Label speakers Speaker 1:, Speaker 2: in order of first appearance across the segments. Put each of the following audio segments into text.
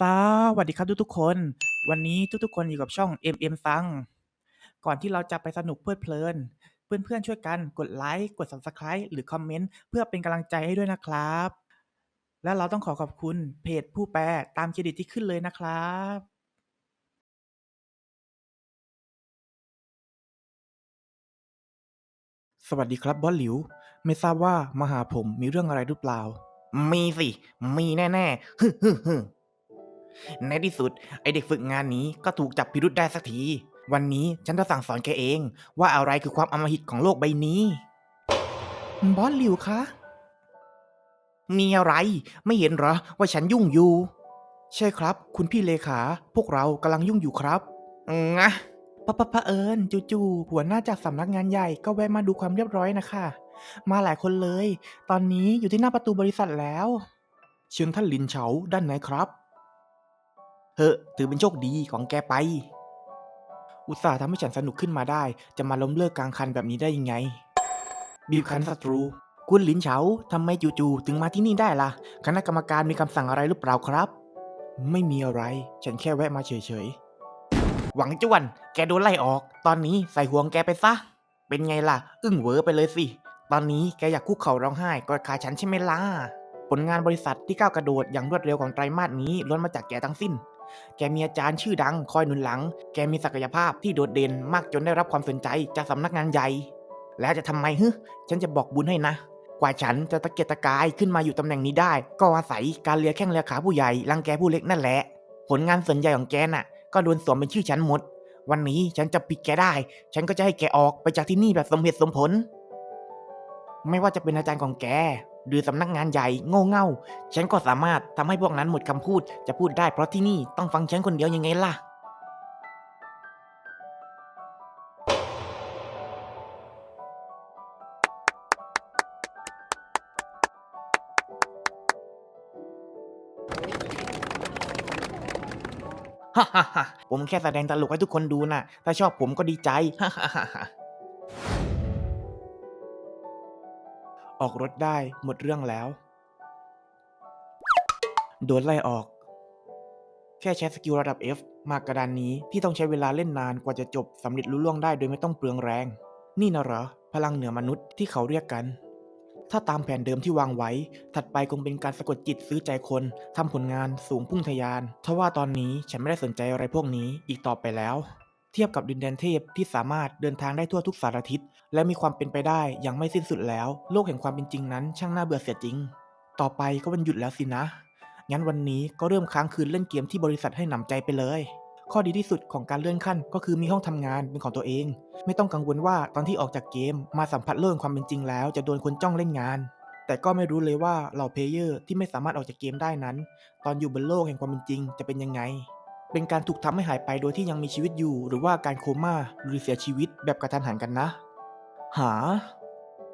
Speaker 1: สวัสดีครับทุกๆคน วันนี้ทุกๆคนอยู่กับช่อง MM ซัง ก่อนที่เราจะไปสนุกเพลิดเพลิน เพื่อนๆช่วยกันกดไลค์กด Subscribe หรือคอมเมนต์เพื่อเป็นกำลังใจให้ด้วยนะครับ และเราต้องขอขอบคุณเพจผู้แปลตามเครดิตที่ขึ้นเลยนะครับสวัสดีครับบอสหลิว ไม่ทราบว่ามาหาผมมีเรื่องอะไรหรือเปล่า
Speaker 2: มีสิ มีแน่ๆฮึฮึฮึ ในที่สุดไอเด็กฝึกงานนี้ก็ถูกจับพิรุษได้สักที วันนี้ฉันจะสั่งสอนแกเอง ว่าอะไรคือความอำมหิตของโลกใบนี้
Speaker 1: บอสหลิวคะ
Speaker 2: มีอะไร ไม่เห็นเหรอว่าฉันยุ่งอยู่
Speaker 1: ใช่ครับ คุณพี่เลขา พวกเรากำลังยุ่งอยู่ครับ
Speaker 2: งะ
Speaker 1: ปะปะปะเอิญจู่ๆหัวหน้าจากสำนักงานใหญ่ก็แวะมาดูความเรียบร้อยนะคะ มาหลายคนเลย ตอนนี้อยู่ที่หน้าประตูบริษัทแล้ว เชิญท่านลินเฉาด้านไหนครับ
Speaker 2: เฮ้ถือเป็นโชคดีของแกไป
Speaker 1: อุตส่าห์ทำให้ฉันสนุกขึ้นมาได้ จะมาล้มเลิกกลางคันแบบนี้ได้ยังไง บีบคั้นศัตรู
Speaker 2: คุณหลินเฉาทำไมจู่ๆถึงมาที่นี่ได้ล่ะ คณะกรรมการมีคำสั่งอะไรหรือเปล่าครับ
Speaker 1: ไม่มีอะไร ฉันแค่แวะมาเฉย
Speaker 2: หวังจวน แกโดนไล่ออก ตอนนี้ใส่ห่วงแกไปซะ เป็นไงล่ะ อึ้งเหวอไปเลยสิ ตอนนี้แกอยากคุกเข่าร้องไห้กอดขาฉันใช่ไหมล่ะ ผลงานบริษัทที่ก้าวกระโดดอย่างรวดเร็วของไตรมาสนี้ล้วนมาจากแกทั้งสิ้น แกมีอาจารย์ชื่อดังคอยหนุนหลัง แกมีศักยภาพที่โดดเด่นมากจนได้รับความสนใจจากสำนักงานใหญ่ แล้วจะทำไมฮึฉันจะบอกบุญให้นะ กว่าฉันจะตะเกียกตะกายขึ้นมาอยู่ตำแหน่งนี้ได้ ก็อาศัยการเลียแข้งเลียขาผู้ใหญ่รังแกผู้เล็กนั่นแหละ ผลงานส่วนใหญ่ของแกน่ะ ก็โดนสวมเป็นชื่อฉันหมด วันนี้ฉันจะปิดแกได้ ฉันก็จะให้แกออกไปจากที่นี่แบบสมเหตุสมผล ไม่ว่าจะเป็นอาจารย์ของแก หรือสำนักงานใหญ่โง่เง่าฉันก็สามารถทำให้พวกนั้นหมดคำพูดจะพูดได้เพราะที่นี่ต้องฟังฉันคนเดียวยังไงล่ะ ฮ่าฮ่าฮ่าผมแค่แสดงตลกให้ทุกคนดูน่ะ ถ้าชอบผมก็ดีใจ ฮ่าฮ่าฮ่าฮ่า
Speaker 1: ๆ ออกรถได้หมดเรื่องแล้ว โดนไล่ออก แค่ใช้สกิลระดับ F มากกระดานนี้ที่ต้องใช้เวลาเล่นนานกว่าจะจบสำเร็จลุล่วงได้โดยไม่ต้องเปลืองแรง นี่นะเหรอ พลังเหนือมนุษย์ที่เขาเรียกกัน ถ้าตามแผนเดิมที่วางไว้ ถัดไปคงเป็นการสะกดจิตซื้อใจคนทำผลงานสูงพุ่งทะยานทว่าตอนนี้ฉันไม่ได้สนใจอะไรพวกนี้อีกต่อไปแล้ว เทียบกับดินแดนเทพที่สามารถเดินทางได้ทั่วทุกสารทิศ และมีความเป็นไปได้อย่างไม่สิ้นสุดแล้ว โลกแห่งความเป็นจริงนั้น ช่างน่าเบื่อเสียจริง ต่อไปก็วันหยุดแล้วสินะ งั้นวันนี้ก็เริ่มค้างคืนเล่นเกมที่บริษัทให้หนำใจไปเลย ข้อดีที่สุดของการเลื่อนขั้น ก็คือมีห้องทำงานเป็นของตัวเอง ไม่ต้องกังวลว่าตอนที่ออกจากเกม มาสัมผัสโลกแห่งความเป็นจริงแล้ว จะโดนคนจ้องเล่นงาน แต่ก็ไม่รู้เลยว่าเหล่าเพลเยอร์ที่ไม่สามารถออกจากเกมได้นั้น ตอนอยู่บนโลกแห่งความเป็นจริงจะเป็นยังไง เป็นการถูกทำให้หายไปโดยที่ยังมีชีวิตอยู่ หรือว่าการโคม่าหรือเสียชีวิตแบบกระทันหันกันนะ หา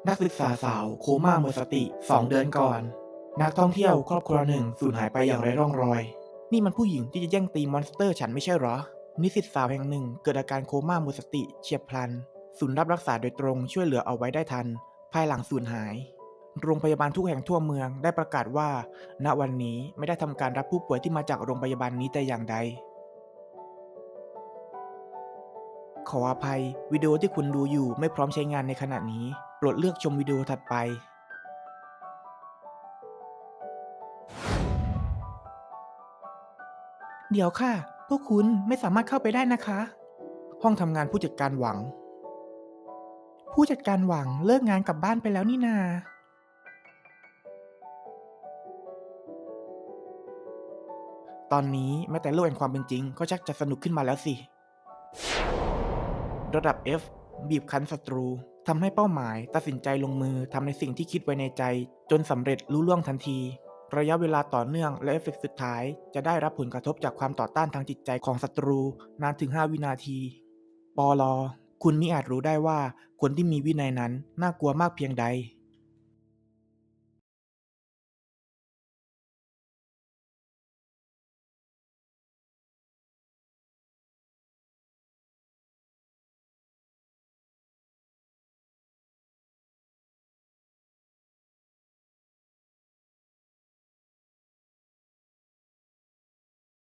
Speaker 1: นักศึกษาสาวโคม่าหมดสติสองเดือนก่อน นักท่องเที่ยวครอบครัวหนึ่งสูญหายไปอย่างไร้ร่องรอย นี่มันผู้หญิงที่จะแย่งตีมอนสเตอร์ฉันไม่ใช่หรอ นิสิตสาวแห่งหนึ่งเกิดอาการโคม่าหมดสติเฉียบพลัน ศูนย์รับรักษาโดยตรงช่วยเหลือเอาไว้ได้ทัน ภายหลังสูญหาย โรงพยาบาลทุกแห่งทั่วเมืองได้ประกาศว่า ณวันนี้ไม่ได้ทำการรับผู้ป่วยที่มาจากโรงพยาบาลนี้แต่อย่างใด ขออภัย วิดีโอที่คุณดูอยู่ไม่พร้อมใช้งานในขณะนี้ โปรดเลือกชมวิดีโอถัดไป เดี๋ยวค่ะ พวกคุณไม่สามารถเข้าไปได้นะคะ ห้องทำงานผู้จัดการหวัง ผู้จัดการหวังเลิกงานกลับบ้านไปแล้วนี่นา ตอนนี้แม้แต่โลกแห่งความเป็นจริงก็ชักจะสนุกขึ้นมาแล้วสิ ระดับ F บีบคั้นศัตรูทำให้เป้าหมายตัดสินใจลงมือทำในสิ่งที่คิดไว้ในใจ จนสำเร็จลุล่วงทันที ระยะเวลาต่อเนื่องและเอฟเฟกต์สุดท้าย จะได้รับผลกระทบจากความต่อต้านทางจิตใจของศัตรู นานถึง 5 วินาทีปอลอคุณมิอาจรู้ได้ว่าคนที่มีวินัยนั้นน่ากลัวมากเพียงใด